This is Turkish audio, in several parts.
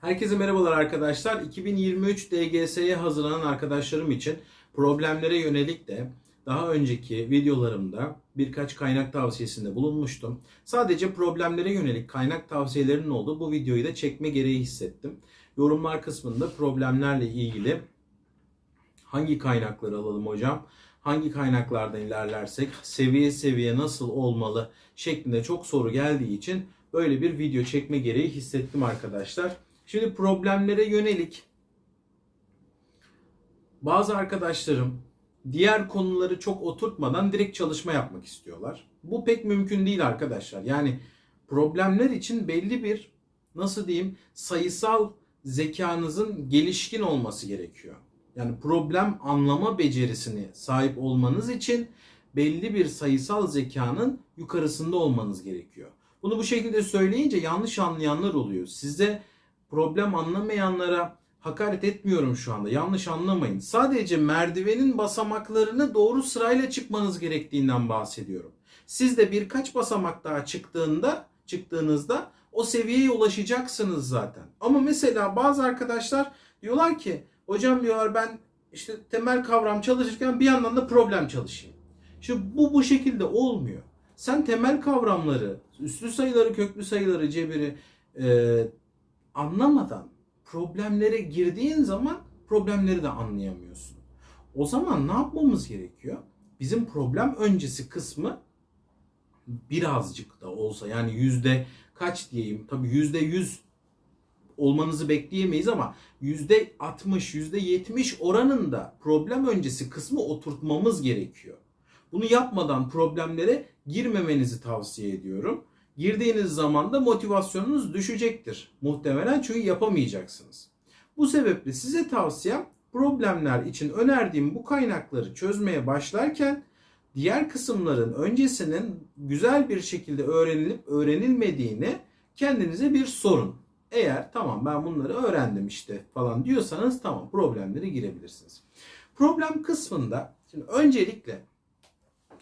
Herkese merhabalar arkadaşlar. 2023 DGS'ye hazırlanan arkadaşlarım için problemlere yönelik de daha önceki videolarımda birkaç kaynak tavsiyesinde bulunmuştum. Sadece problemlere yönelik kaynak tavsiyelerinin olduğu bu videoyu da çekme gereği hissettim. Yorumlar kısmında problemlerle ilgili hangi kaynakları alalım hocam? Hangi kaynaklardan ilerlersek seviye seviye nasıl olmalı şeklinde çok soru geldiği için böyle bir video çekme gereği hissettim arkadaşlar. Şimdi problemlere yönelik bazı arkadaşlarım diğer konuları çok oturtmadan direkt çalışma yapmak istiyorlar. Bu pek mümkün değil arkadaşlar. Yani problemler için belli bir nasıl diyeyim sayısal zekanızın gelişkin olması gerekiyor. Yani problem anlama becerisini sahip olmanız için belli bir sayısal zekanın yukarısında olmanız gerekiyor. Bunu bu şekilde söyleyince yanlış anlayanlar oluyor. Size problem anlamayanlara hakaret etmiyorum şu anda. Yanlış anlamayın. Sadece merdivenin basamaklarını doğru sırayla çıkmanız gerektiğinden bahsediyorum. Siz de birkaç basamak daha çıktığında, çıktığınızda o seviyeye ulaşacaksınız zaten. Ama mesela bazı arkadaşlar diyorlar ki hocam diyorlar ben işte temel kavram çalışırken bir yandan da problem çalışayım. Şimdi bu bu şekilde olmuyor. Sen temel kavramları, üslü sayıları, köklü sayıları, cebiri e, anlamadan problemlere girdiğin zaman problemleri de anlayamıyorsun. O zaman ne yapmamız gerekiyor? Bizim problem öncesi kısmı birazcık da olsa yani yüzde kaç diyeyim tabii yüzde yüz olmanızı bekleyemeyiz ama yüzde 60 yüzde 70 oranında problem öncesi kısmı oturtmamız gerekiyor. Bunu yapmadan problemlere girmemenizi tavsiye ediyorum. Girdiğiniz zaman da motivasyonunuz düşecektir muhtemelen çünkü yapamayacaksınız. Bu sebeple size tavsiyem problemler için önerdiğim bu kaynakları çözmeye başlarken diğer kısımların öncesinin güzel bir şekilde öğrenilip öğrenilmediğini kendinize bir sorun. Eğer tamam ben bunları öğrendim işte falan diyorsanız tamam problemlere girebilirsiniz. Problem kısmında şimdi öncelikle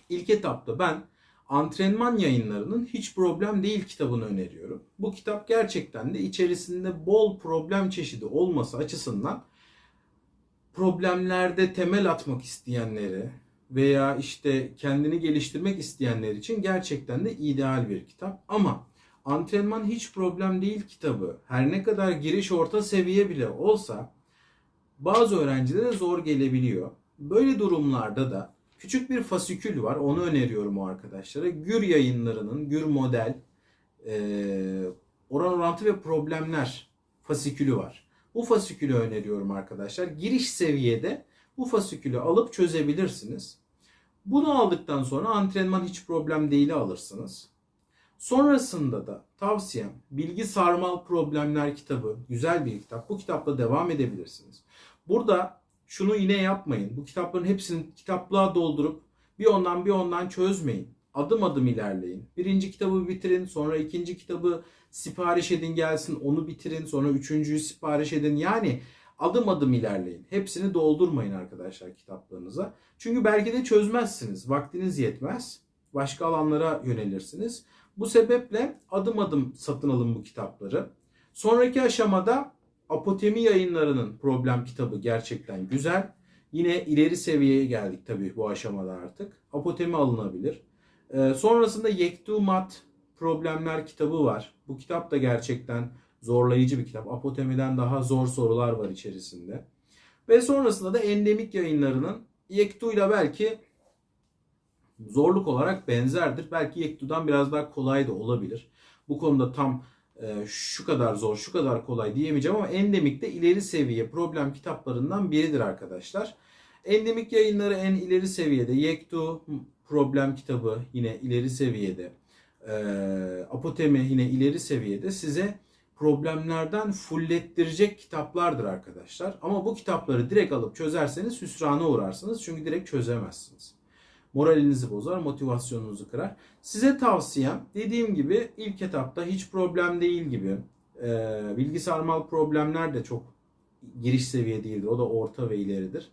ilk etapta ben antrenman yayınlarının hiç problem değil kitabını öneriyorum. Bu kitap gerçekten de içerisinde bol problem çeşidi olması açısından problemlerde temel atmak isteyenleri veya işte kendini geliştirmek isteyenler için gerçekten de ideal bir kitap. Ama antrenman hiç problem değil kitabı her ne kadar giriş orta seviye bile olsa bazı öğrencilere zor gelebiliyor. Böyle durumlarda da küçük bir fasikül var. Onu öneriyorum o arkadaşlara. Gür yayınlarının Gür model e, oran orantı ve problemler fasikülü var. Bu fasikülü öneriyorum arkadaşlar. Giriş seviyede bu fasikülü alıp çözebilirsiniz. Bunu aldıktan sonra antrenman hiç problem değil alırsınız. Sonrasında da tavsiyem Bilgi Sarmal Problemler kitabı. Güzel bir kitap. Bu kitapla devam edebilirsiniz. Burada şunu yine yapmayın. Bu kitapların hepsini kitaplığa doldurup bir ondan bir ondan çözmeyin. Adım adım ilerleyin. Birinci kitabı bitirin, sonra ikinci kitabı sipariş edin gelsin, onu bitirin, sonra üçüncüyü sipariş edin. Yani adım adım ilerleyin. Hepsini doldurmayın arkadaşlar kitaplarınıza. Çünkü belki de çözmezsiniz. Vaktiniz yetmez. Başka alanlara yönelirsiniz. Bu sebeple adım adım satın alın bu kitapları. Sonraki aşamada Apotemi yayınlarının problem kitabı gerçekten güzel. Yine ileri seviyeye geldik tabii bu aşamada artık. Apotemi alınabilir. Ee, sonrasında Yektu Mat Problemler kitabı var. Bu kitap da gerçekten zorlayıcı bir kitap. Apotemi'den daha zor sorular var içerisinde. Ve sonrasında da Endemik yayınlarının Yektu ile belki zorluk olarak benzerdir. Belki Yektu'dan biraz daha kolay da olabilir. Bu konuda tam şu kadar zor, şu kadar kolay diyemeyeceğim ama endemik de ileri seviye problem kitaplarından biridir arkadaşlar. Endemik yayınları en ileri seviyede. Yektu problem kitabı yine ileri seviyede. E, Apotemi yine ileri seviyede. Size problemlerden fullettirecek kitaplardır arkadaşlar. Ama bu kitapları direkt alıp çözerseniz hüsrana uğrarsınız. Çünkü direkt çözemezsiniz moralinizi bozar, motivasyonunuzu kırar. Size tavsiyem dediğim gibi ilk etapta hiç problem değil gibi. E, bilgi sarmal problemler de çok giriş seviye değildir. O da orta ve ileridir.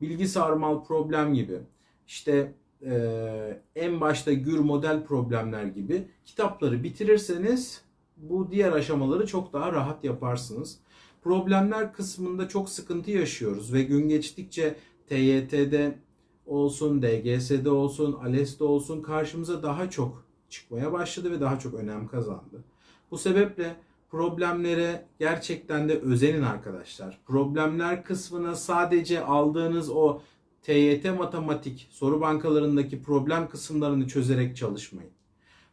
Bilgi sarmal problem gibi. İşte e, en başta gür model problemler gibi kitapları bitirirseniz bu diğer aşamaları çok daha rahat yaparsınız. Problemler kısmında çok sıkıntı yaşıyoruz ve gün geçtikçe TYT'de olsun, DGS'de olsun, ALES'de olsun karşımıza daha çok çıkmaya başladı ve daha çok önem kazandı. Bu sebeple problemlere gerçekten de özenin arkadaşlar. Problemler kısmına sadece aldığınız o TYT matematik soru bankalarındaki problem kısımlarını çözerek çalışmayın.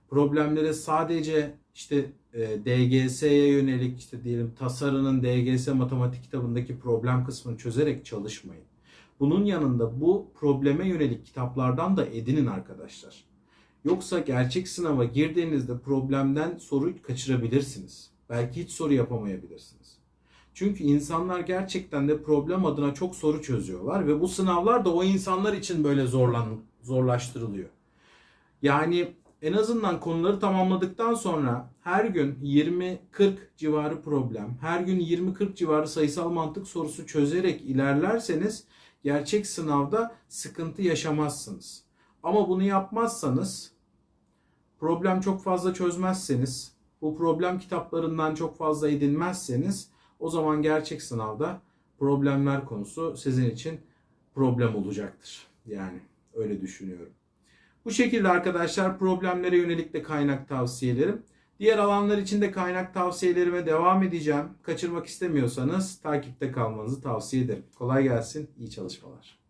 Problemlere sadece işte e, DGS'ye yönelik işte diyelim tasarının DGS matematik kitabındaki problem kısmını çözerek çalışmayın. Bunun yanında bu probleme yönelik kitaplardan da edinin arkadaşlar. Yoksa gerçek sınava girdiğinizde problemden soru kaçırabilirsiniz. Belki hiç soru yapamayabilirsiniz. Çünkü insanlar gerçekten de problem adına çok soru çözüyorlar ve bu sınavlar da o insanlar için böyle zorlan zorlaştırılıyor. Yani en azından konuları tamamladıktan sonra her gün 20-40 civarı problem, her gün 20-40 civarı sayısal mantık sorusu çözerek ilerlerseniz gerçek sınavda sıkıntı yaşamazsınız. Ama bunu yapmazsanız problem çok fazla çözmezseniz, bu problem kitaplarından çok fazla edinmezseniz o zaman gerçek sınavda problemler konusu sizin için problem olacaktır. Yani öyle düşünüyorum. Bu şekilde arkadaşlar problemlere yönelik de kaynak tavsiyelerim. Diğer alanlar için de kaynak tavsiyelerime devam edeceğim. Kaçırmak istemiyorsanız takipte kalmanızı tavsiye ederim. Kolay gelsin, iyi çalışmalar.